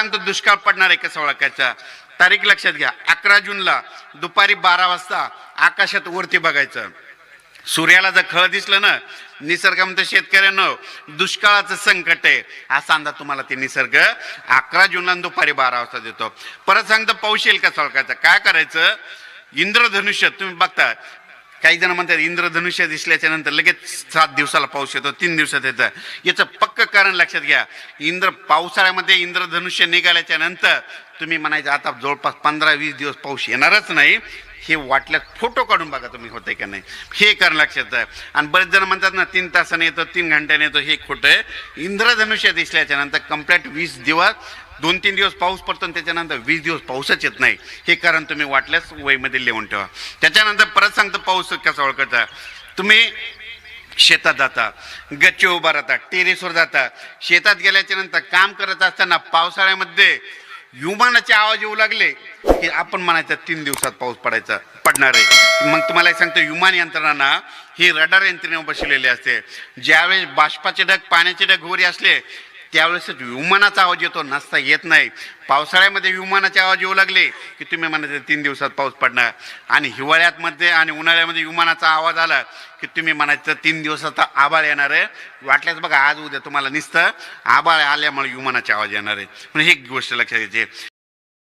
सांगतो दुष्काळ पडणार आहे कसं ओळखायचा तारीख लक्षात घ्या. अकरा जूनला दुपारी बारा वाजता आकाशात वरती बघायचं. सूर्याला जर खळ दिसलं ना निसर्ग म्हणतो शेतकऱ्यानं दुष्काळाचं संकट आहे. असा अंदाज तुम्हाला ते निसर्ग अकरा जूनला दुपारी बारा वाजता देतो. परत सांगतो पाऊस येईल का ओळखायचा काय करायचं? इंद्रधनुष्य तुम्ही बघता काही जण म्हणतात इंद्रधनुष्य दिसल्याच्या नंतर लगेच सात दिवसाला पाऊस येतो तीन दिवसात येतं. याचं पक्क कारण लक्षात घ्या. इंद्र पावसाळ्यामध्ये इंद्रधनुष्य निघाल्याच्या नंतर तुम्ही म्हणायचं आता जवळपास पंधरा वीस दिवस पाऊस येणारच नाही. हे वाटल्यास फोटो काढून बघा तुम्ही होते का नाही. हे कारण लक्षात आहे. आणि बरेच जण म्हणतात ना तीन तासाने येतो तीन घंट्याने येतो हे खोटं आहे. इंद्रधनुष्य दिसल्याच्या नंतर कंप्लीट वीस दिवस दोन तीन दिवस पाऊस पडतो आणि त्याच्यानंतर वीस दिवस पाऊसच येत नाही. हे कारण तुम्ही वाटल्यास वहीमध्ये लिहून ठेवा. त्याच्यानंतर परत सांगतो पाऊस कसा ओळखता तुम्ही शेतात जाता गच्ची उभा राहता टेरेसवर जाता. शेतात गेल्याच्यानंतर काम करत असताना पावसाळ्यामध्ये विमानाचे आवाज येऊ लागले. की आपण म्हणायचं तीन दिवसात पाऊस पडायचा पडणार आहे. मग तुम्हाला एक सांगतो विमान यंत्रणांना ही रडार यंत्रणेवर बसलेली असते. ज्यावेळेस बाष्पाचे ढग पाण्याचे ढग वरी असले त्यावेळेस विमानाचा आवाज येतो नसता येत नाही. पावसाळ्यामध्ये विमानाचे आवाज येऊ लागले की तुम्ही म्हणायचं तीन दिवसात पाऊस पडणार. आणि हिवाळ्यातमध्ये आणि उन्हाळ्यामध्ये विमानाचा आवाज आला की तुम्ही म्हणायचं तीन दिवसाचा आबाळ येणार आहे. वाटल्यास बघा आज उद्या तुम्हाला निसतं आबाळ आल्यामुळे विमानाचे आवाज येणार आहे. म्हणून ही गोष्ट लक्षात घ्यायची